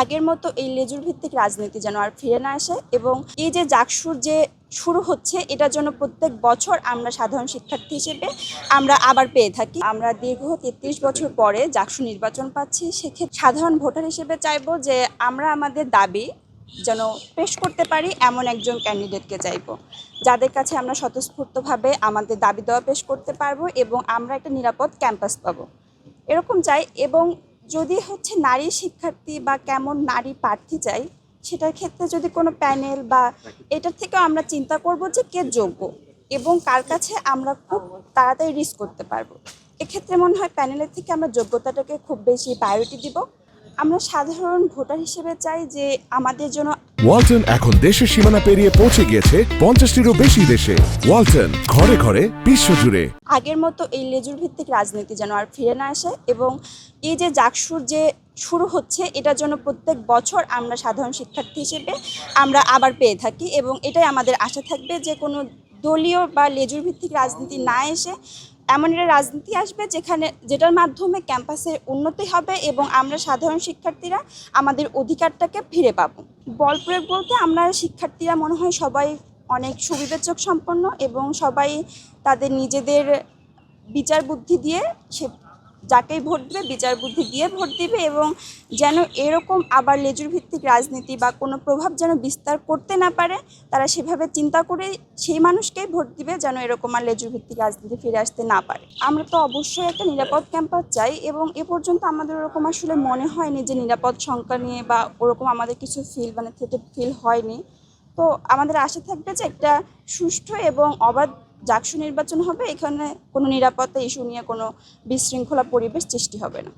আগের মতো এই লেজুর ভিত্তিক রাজনীতি যেন আর ফিরে না আসে এবং এই যে জাকসুর যে শুরু হচ্ছে, এটার জন্য প্রত্যেক বছর আমরা সাধারণ শিক্ষার্থী হিসেবে আমরা আবার পেয়ে থাকি। আমরা দীর্ঘ তেত্রিশ বছর পরে জাকসু নির্বাচন পাচ্ছি, সেক্ষেত্রে সাধারণ ভোটার হিসেবে চাইব যে আমরা আমাদের দাবি যেন পেশ করতে পারি এমন একজন ক্যান্ডিডেটকে চাইব। যাদের কাছে আমরা স্বতঃস্ফূর্তভাবে আমাদের দাবি দেওয়া পেশ করতে পারব এবং আমরা একটা নিরাপদ ক্যাম্পাস পাবো। এরকম চাই এবং যদি হচ্ছে নারী শিক্ষার্থী বা কেমন নারী প্রার্থী চাই, সেটার ক্ষেত্রে যদি কোনো প্যানেল বা এটার থেকেও আমরা চিন্তা করব যে কে যোগ্য এবং কার কাছে আমরা খুব তাড়াতাড়ি রিস্ক করতে পারব। এক্ষেত্রে মনে হয় প্যানেলের থেকে আমরা যোগ্যতাটাকে খুব বেশি প্রায়োরিটি দিব। আমরা সাধারণ ভোটার হিসেবে চাই যে আমাদের জন্য ওয়ালটন এখন দেশের সীমানা পেরিয়ে পৌঁছে গিয়েছে পঞ্চাশটিরও বেশি দেশে। ওয়ালটন ঘরে ঘরে বিশ্বজুড়ে। আগের মতো এই লেজুর ভিত্তিক রাজনীতি যেন আর ফিরে না আসে এবং এই যে জাকসুর যে শুরু হচ্ছে এটার জন্য প্রত্যেক বছর আমরা সাধারণ শিক্ষার্থী হিসেবে আমরা আবার পেয়ে থাকি এবং এটাই আমাদের আশা থাকবে যে কোনো দলীয় বা লেজুর ভিত্তিক রাজনীতি না এসে এমন একটা রাজনীতি আসবে যেখানে, যেটার মাধ্যমে ক্যাম্পাসের উন্নতি হবে এবং আমরা সাধারণ শিক্ষার্থীরা আমাদের অধিকারটাকে ফিরে পাব। বল প্রয়োগ বলতে আমরা শিক্ষার্থীরা মনে হয় সবাই অনেক সুবিবেচক সম্পন্ন এবং সবাই তাদের নিজেদের বিচার বুদ্ধি দিয়ে সে যাকেই ভোট দেবে, বিচার বুদ্ধি দিয়ে ভোট দিবে এবং যেন এরকম আবার লেজুর ভিত্তিক রাজনীতি বা কোনো প্রভাব যেন বিস্তার করতে না পারে, তারা সেভাবে চিন্তা করে সেই মানুষকেই ভোট দিবে যেন এরকম আর লেজুর ভিত্তিক রাজনীতি ফিরে আসতে না পারে। আমরা তো অবশ্যই একটা নিরাপদ ক্যাম্পাস চাই এবং এ পর্যন্ত আমাদের ওরকম আসলে মনে হয়নি যে নিরাপদ সংখ্যা নিয়ে বা ওরকম আমাদের কিছু ফিল মানে থ্রেটেড ফিল হয়নি। তো আমাদের আশা থাকবে যে একটা সুষ্ঠু এবং অবাধ জাকসু নির্বাচন হবে এখানে কোনো নিরাপত্তা ইস্যু নিয়ে কোনো বিশৃঙ্খলা পরিবেশ সৃষ্টি হবে না।